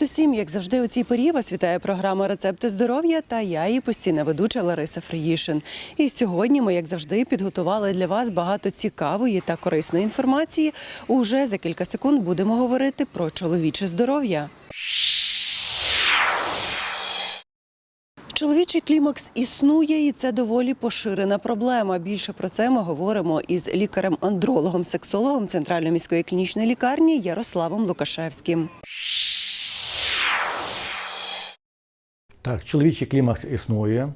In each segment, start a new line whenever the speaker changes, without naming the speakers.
Привіт усім! Як завжди, у цій порі вас вітає програма Рецепти здоров'я та я її постійна ведуча Лариса Фриїшин. І сьогодні ми, як завжди, підготували для вас багато цікавої та корисної інформації. Уже за кілька секунд будемо говорити про чоловіче здоров'я. Чоловічий клімакс існує, і це доволі поширена проблема. Більше про це ми говоримо із лікарем-андрологом, сексологом Центральної міської клінічної лікарні Ярославом Лукашевським.
Так, чоловічий клімакс існує.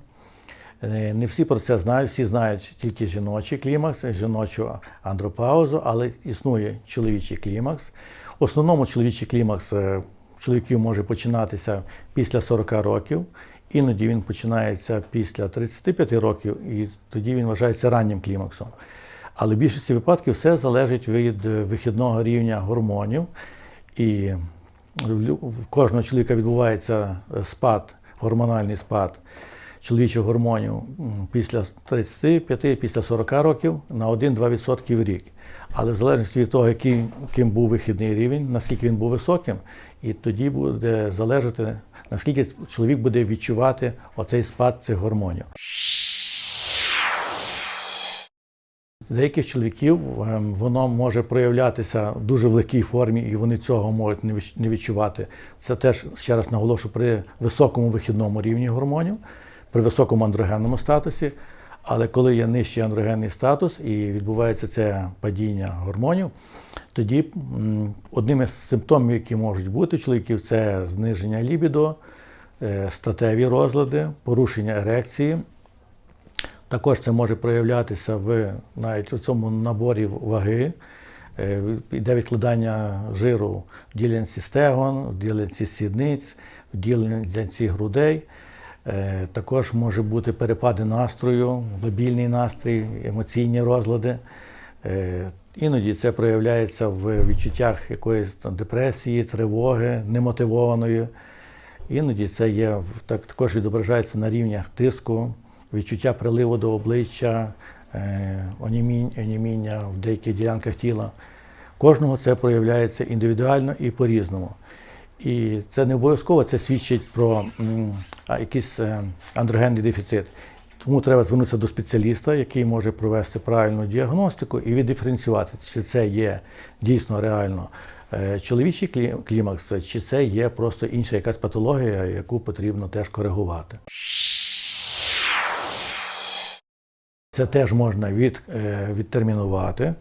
Е, Не всі про це знають, всі знають тільки жіночий клімакс, жіночу андропаузу, але існує чоловічий клімакс. В основному чоловічий клімакс е, чоловіків може починатися після 40 років, іноді він починається після 35 років, і тоді він вважається раннім клімаксом. Але в більшості випадків все залежить від е, вихідного рівня гормонів. І в кожного чоловіка відбувається спад, гормональний спад чоловічих гормонів після 35, після 40 років на 1-2% в рік. Але в залежності від того, яким яким був вихідний рівень, наскільки він був високим, і тоді буде залежати, наскільки чоловік буде відчувати оцей спад цих гормонів. Деяких чоловіків ем, воно може проявлятися в дуже в легкій формі, і вони цього можуть не відчувати. Це теж ще раз наголошу при високому вихідному рівні гормонів, при високому андрогенному статусі. Але коли є нижчий андрогенний статус і відбувається це падіння гормонів, тоді одним із симптомів, які можуть бути у чоловіків, це зниження лібідо, е, статеві розлади, порушення ерекції. Також це може проявлятися в навіть у цьому наборі ваги. Е, Йде відкладання жиру в ділянці стегон, в ділянці сідниць, в ділянці грудей. Е, Також може бути перепади настрою, лобільний настрій, емоційні розлади. Е, Іноді це проявляється в відчуттях якоїсь там, депресії, тривоги, немотивованої. Іноді це є так, також відображається на рівнях тиску, відчуття приливу до обличчя, е, оніміння в деяких ділянках тіла. Кожного це проявляється індивідуально і по-різному. І це не обов'язково це свідчить про якийсь е, андрогенний дефіцит. Тому треба звернутися до спеціаліста, який може провести правильну діагностику і віддиференціювати, чи це є дійсно реально е, чоловічий клі- клімакс, чи це є просто інша якась патологія, яку потрібно теж коригувати. Це теж можна від, е, відтермінувати,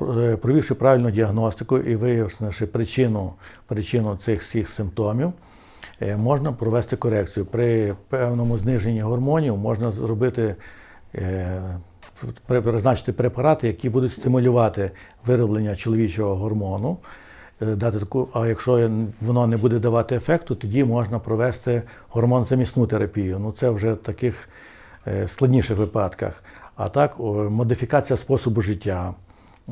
е, провівши правильну діагностику і виявивши причину, причину цих всіх симптомів, е, можна провести корекцію. При певному зниженні гормонів можна зробити, призначити препарати, які будуть стимулювати вироблення чоловічого гормону. Дати таку, а якщо воно не буде давати ефекту, тоді можна провести гормонзамісну терапію. Ну це вже в таких складніших випадках. А так, модифікація способу життя,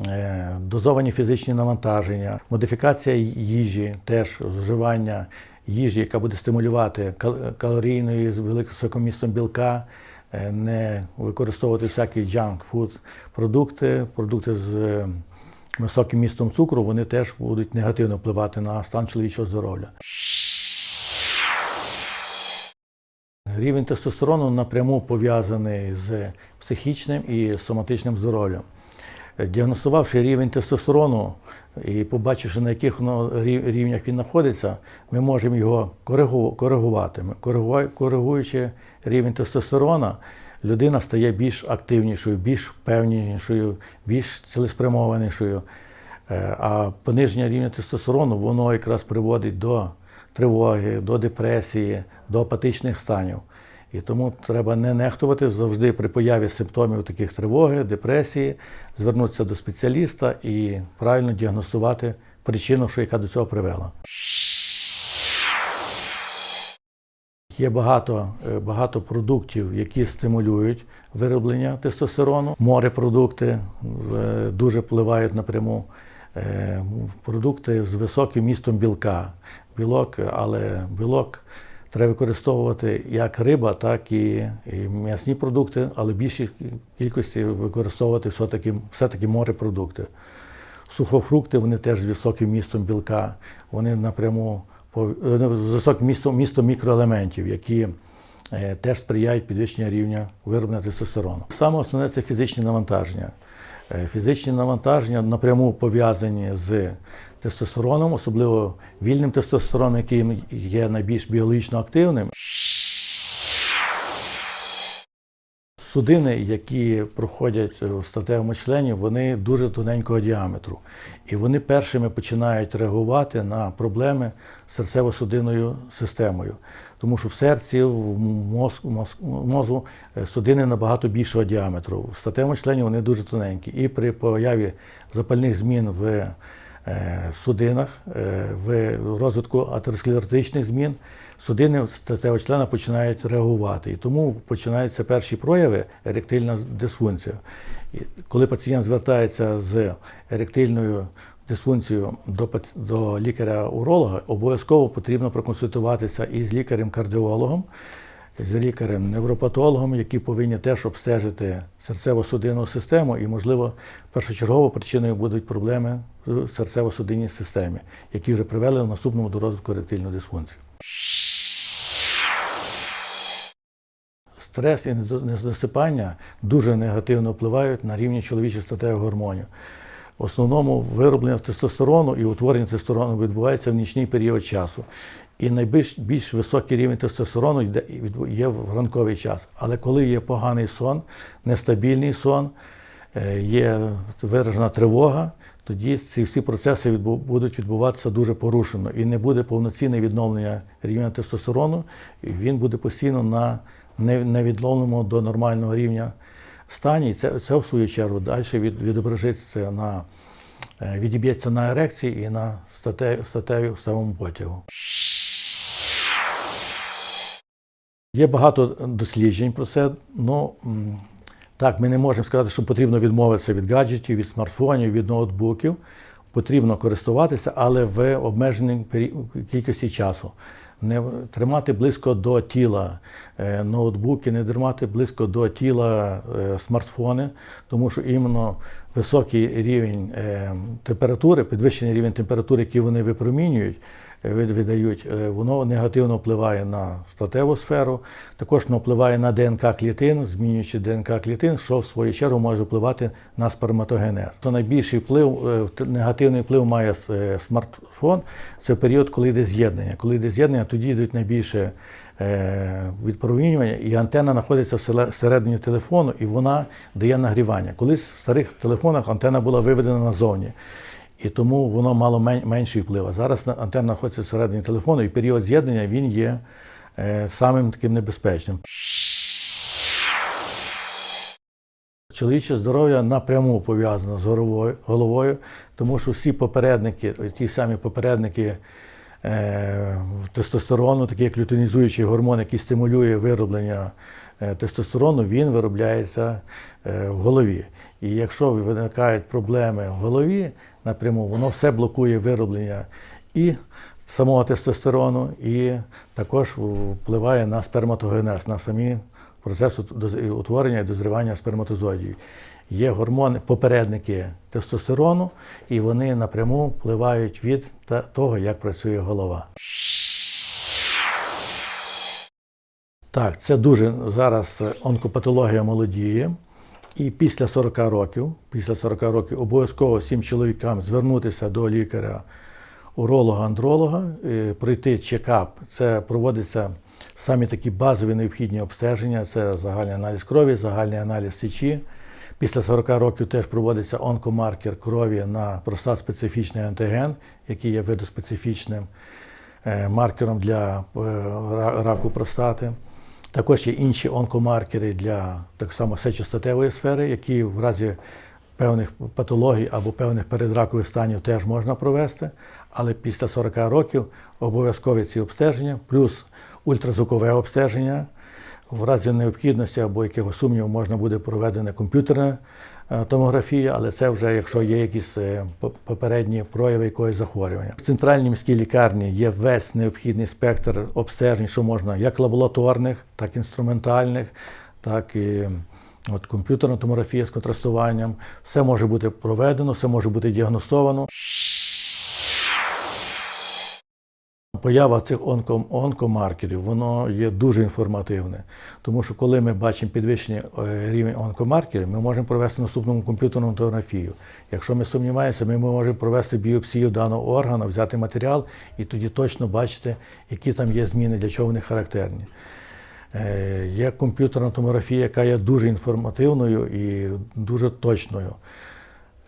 е, дозовані фізичні навантаження, модифікація їжі, теж вживання їжі, яка буде стимулювати кал- калорійної з високим містом білка, е, не використовувати всякі food продукти, продукти з е, високим містом цукру, вони теж будуть негативно впливати на стан чоловічого здоров'я. Рівень тестостерону напряму пов'язаний з психічним і соматичним здоров'ям. Діагностувавши рівень тестостерону і побачивши, на яких рівнях він знаходиться, ми можемо його коригувати. Коригуючи рівень тестостерона, людина стає більш активнішою, більш впевненішою, більш цілеспрямованішою. Е, А пониження рівня тестостерону воно якраз приводить до тривоги, до депресії, до апатичних станів. І тому треба не нехтувати завжди при появі симптомів таких тривоги, депресії, звернутися до спеціаліста і правильно діагностувати причину, що яка до цього привела. Є багато, е, багато продуктів, які стимулюють вироблення тестостерону. Морепродукти е, дуже впливають напряму. Е, Продукти з високим містом білка. Білок, але білок треба використовувати як риба, так і, і м'ясні продукти, але в більшій кількості використовувати все-таки, все-таки морепродукти. Сухофрукти вони теж з високим містом білка, вони напряму е, високе місто, місто мікроелементів, які е, теж сприяють підвищенню рівня вироблення тестостерону. Саме основне це фізичні навантаження. Е, Фізичні навантаження напряму пов'язані з тестостероном, особливо вільним тестостероном, який є найбільш біологічно активним. Судини, які проходять в статевому члені, вони дуже тоненького діаметру. І вони першими починають реагувати на проблеми з серцево-судинною системою. Тому що в серці, в мозку, мозку- мозку е, судини набагато більшого діаметру. В статевому члені вони дуже тоненькі. І при появі запальних змін в судинах, е, в розвитку атеросклеротичних змін, судини статевого члена починають реагувати. І тому починаються перші прояви еректильна дисфункція. І коли пацієнт звертається з еректильною дисфункцією до, до лікаря-уролога, обов'язково потрібно проконсультуватися із лікарем-кардіологом, з лікарем-невропатологом, які повинні теж обстежити серцево-судинну систему, і, можливо, першочергово причиною будуть проблеми в серцево-судинній системі, які вже привели в наступному до розвитку еректильної дисфункції. Стрес і недосипання дуже негативно впливають на рівні чоловічих статевих гормонів. В основному вироблення тестостерону і утворення тестостерону відбувається в нічний період часу. І найбільш більш високий рівень тестостерону йде- є в ранковий час. Але коли є поганий сон, нестабільний сон, е, є виражена тривога, тоді ці всі процеси будуть відбуватися дуже порушено. І не буде повноцінне відновлення рівня тестостерону, і він буде постійно на невідновленому до нормального рівня стані. І це, це в свою чергу далі від, відображиться на е, відіб'ється на ерекції і на статеві статевому потягу. Є багато досліджень про це. Ну, так, ми не можемо сказати, що потрібно відмовитися від гаджетів, від смартфонів, від ноутбуків. Потрібно користуватися, але в обмеженій кількості часу. Не тримати близько до тіла е, ноутбуки, не тримати близько до тіла е, смартфони, тому що іменно високий рівень е, температури, підвищений рівень температури, який вони випромінюють, видають, е, воно негативно впливає на статеву сферу, також воно впливає на ДНК клітин, змінюючи ДНК клітин, що в свою чергу може впливати на сперматогенез. То найбільший вплив, е, негативний вплив має е, смартфон. Це період, коли йде з'єднання. Коли йде з'єднання, тоді йдуть найбільше відпромінювання, і антенна знаходиться всередині телефону, і вона дає нагрівання. Колись в старих телефонах антенна була виведена назовні. І тому воно мало мен- менший вплив. А зараз на- антенна знаходиться всередині телефону, і період з'єднання він є е, самим таким небезпечним. Чоловіче здоров'я напряму пов'язано з головою, тому що всі попередники, ті самі попередники е, тестостерону, такі як лютинізуючий гормон, який стимулює вироблення е, тестостерону, він виробляється е, в голові. І якщо виникають проблеми в голові напряму, воно все блокує вироблення і самого тестостерону, і також впливає на сперматогенез, на самі процесу доз- утворення і дозрівання сперматозоїдів. Є гормони, попередники тестостерону, і вони напряму впливають від того, як працює голова. Так, це дуже зараз онкопатологія молодіє. І після 40 років, після 40 років обов'язково всім чоловікам звернутися до лікаря уролога-андролога, е, пройти чекап. Це проводиться самі такі базові необхідні обстеження. Це загальний аналіз крові, загальний аналіз сечі. Після 40 років теж проводиться онкомаркер крові на простат-специфічний антиген, який є видоспецифічним е, маркером для е, раку простати. Також є інші онкомаркери для так само сечостатевої сфери, які в разі певних патологій або певних передракових станів теж можна провести. Але після 40 років обов'язкові ці обстеження, плюс ультразвукове обстеження. В разі необхідності або якогось сумніву можна буде проведена комп'ютерна е, томографія, але це вже якщо є якісь е, по- попередні прояви якогось захворювання. В центральній міській лікарні є весь необхідний спектр обстежень, що можна як лабораторних, так і інструментальних, так і от, комп'ютерна томографія з контрастуванням. Все може бути проведено, все може бути діагностовано. Поява цих онко- онкомаркерів воно є дуже інформативне, тому що коли ми бачимо підвищений е, рівень онкомаркерів, ми можемо провести наступну комп'ютерну томографію. Якщо ми сумніваємося, ми можемо провести біопсію даного органу, взяти матеріал і тоді точно бачити, які там є зміни, для чого вони характерні. Е, Є комп'ютерна томографія, яка є дуже інформативною і дуже точною.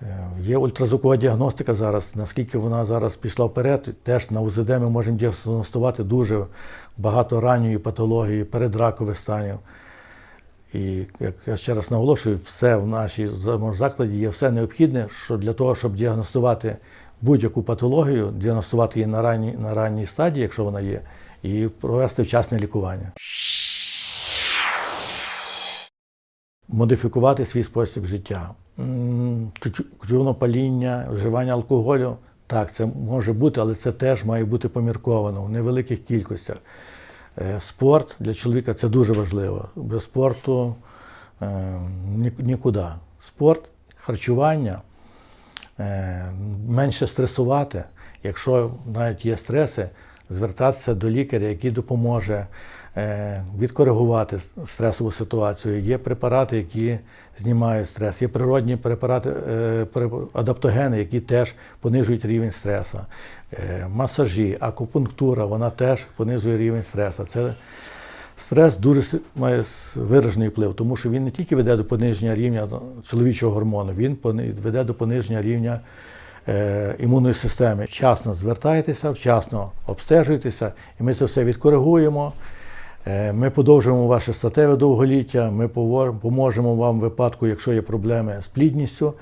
Е, Є ультразвукова діагностика зараз, наскільки вона зараз пішла вперед, теж на УЗД ми можемо діагностувати дуже багато ранньої патології, передракових станів. І як я ще раз наголошую, все в нашій закладі є все необхідне, що для того, щоб діагностувати будь-яку патологію, діагностувати її на ранній, на ранній стадії, якщо вона є, і провести вчасне лікування. модифікувати свій спосіб життя. Тютюнопаління, вживання алкоголю. Так, це може бути, але це теж має бути помірковано в невеликих кількостях. Е, Спорт для чоловіка це дуже важливо. Без спорту е, нікуди. Спорт, харчування, е, менше стресувати. Якщо навіть є стреси, звертатися до лікаря, який допоможе відкоригувати стресову ситуацію. Є препарати, які знімають стрес, є природні препарати, е, адаптогени, які теж понижують рівень стресу. Е, Масажі, акупунктура, вона теж понижує рівень стресу. Це Стрес дуже має виражений вплив, тому що він не тільки веде до пониження рівня чоловічого гормону, він веде до пониження рівня е, імунної системи. Вчасно звертайтеся, вчасно обстежуйтеся, і ми це все відкоригуємо. Е, Ми подовжуємо ваше статеве довголіття, ми поможемо вам в випадку, якщо є проблеми з плідністю,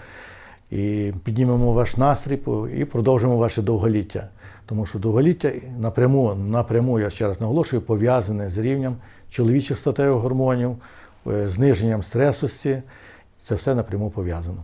і піднімемо ваш настрій і продовжимо ваше довголіття. Тому що довголіття напряму, напряму, я ще раз наголошую, пов'язане з рівнем чоловічих статевих гормонів, е, зниженням стресості. Це все напряму пов'язано.